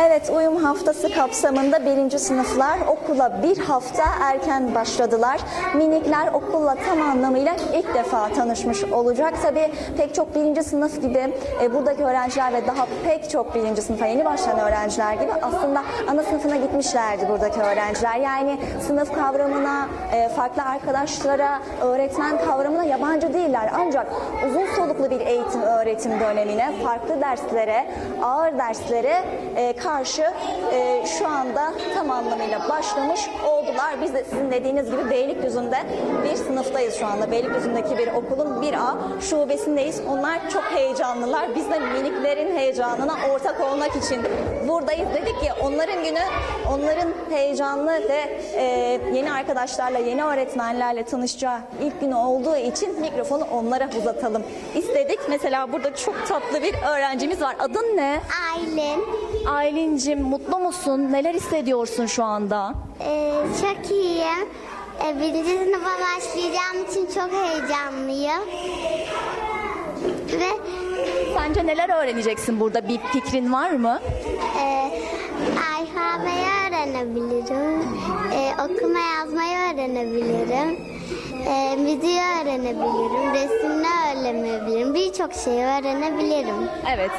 Evet, uyum haftası kapsamında birinci sınıflar okula bir hafta erken başladılar. Minikler okulla tam anlamıyla ilk defa tanışmış olacak. Tabii pek çok birinci sınıf gibi e, buradaki öğrenciler ve daha pek çok birinci sınıfa yeni başlayan öğrenciler gibi aslında ana sınıfına gitmişlerdi buradaki öğrenciler. Yani sınıf kavramına, e, farklı arkadaşlara, öğretmen kavramına yabancı değiller. Ancak uzun soluklu bir eğitim öğretim dönemine, farklı derslere, ağır derslere e, karşı e, şu anda tam anlamıyla başlamış oldular. Biz de sizin dediğiniz gibi Beylikdüzü'nde bir sınıftayız şu anda. Beylikdüzü'ndeki bir okulun 1A şubesindeyiz. Onlar çok heyecanlılar. Biz de miniklerin heyecanına ortak olmak için buradayız. Dedik ki onların günü, onların heyecanlı ve e, yeni arkadaşlarla, yeni öğretmenlerle tanışacağı ilk günü olduğu için mikrofonu onlara uzatalım istedik. Mesela burada çok tatlı bir öğrencimiz var. Adın ne? Aylin. Aylin'cim mutlu musun? Neler hissediyorsun şu anda? Ee, çok iyiyim. Ee, birinci sınıfa başlayacağım için çok heyecanlıyım. Ve Sence neler öğreneceksin burada? Bir fikrin var mı? e, alfabeyi öğrenebilirim. E, okuma yazmayı öğrenebilirim. E, müziği öğrenebilirim. Resimini öğrenebilirim. Birçok şeyi öğrenebilirim. Evet.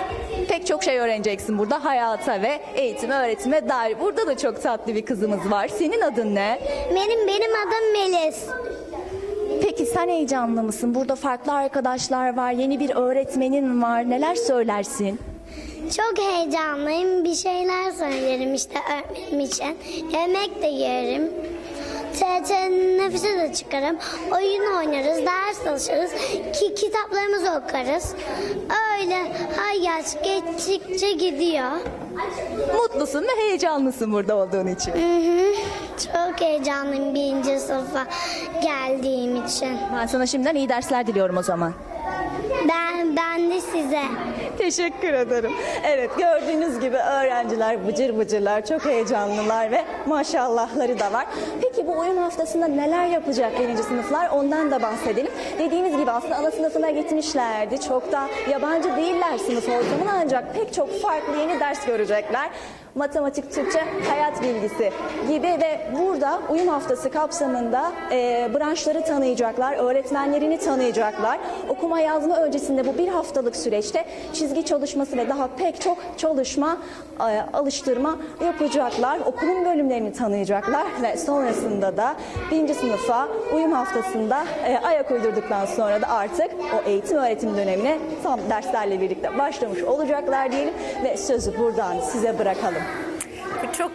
Pek çok şey öğreneceksin burada hayata ve eğitime, öğretime dair. Burada da çok tatlı bir kızımız var. Senin adın ne? Benim benim adım Melis. Peki sen heyecanlı mısın? Burada farklı arkadaşlar var, yeni bir öğretmenin var. Neler söylersin? Çok heyecanlıyım. Bir şeyler söylerim işte öğretmenim için. Yemek de yerim. TRT nefese de çıkarım. Oyun oynarız, ders çalışırız. Ki kitaplarımızı okuruz. Öyle hayat geçtikçe gidiyor. Mutlusun ve heyecanlısın burada olduğun için. Hı hı. Çok heyecanlıyım birinci sınıfa geldiğim için. Ben sana şimdiden iyi dersler diliyorum o zaman. Ben, ben de size. Teşekkür ederim. Evet gördüğünüz gibi öğrenciler bıcır bıcırlar, çok heyecanlılar ve maşallahları da var. Peki bu oyun haftasında neler yapacak birinci sınıflar ondan da bahsedelim. Dediğimiz gibi aslında ana sınıfına gitmişlerdi. Çok da yabancı değiller sınıf ortamına ancak pek çok farklı yeni ders görecekler. Matematik, Türkçe, hayat bilgisi gibi ve burada uyum haftası kapsamında e, branşları tanıyacaklar, öğretmenlerini tanıyacaklar. Okuma yazma öncesinde bu bir haftalık süreçte çizgi çalışması ve daha pek çok çalışma, e, alıştırma yapacaklar. Okulun bölümlerini tanıyacaklar ve sonrasında da birinci sınıfa uyum haftasında e, ayak uydurduktan sonra da artık o eğitim öğretim dönemine tam derslerle birlikte başlamış olacaklar diyelim ve sözü buradan size bırakalım.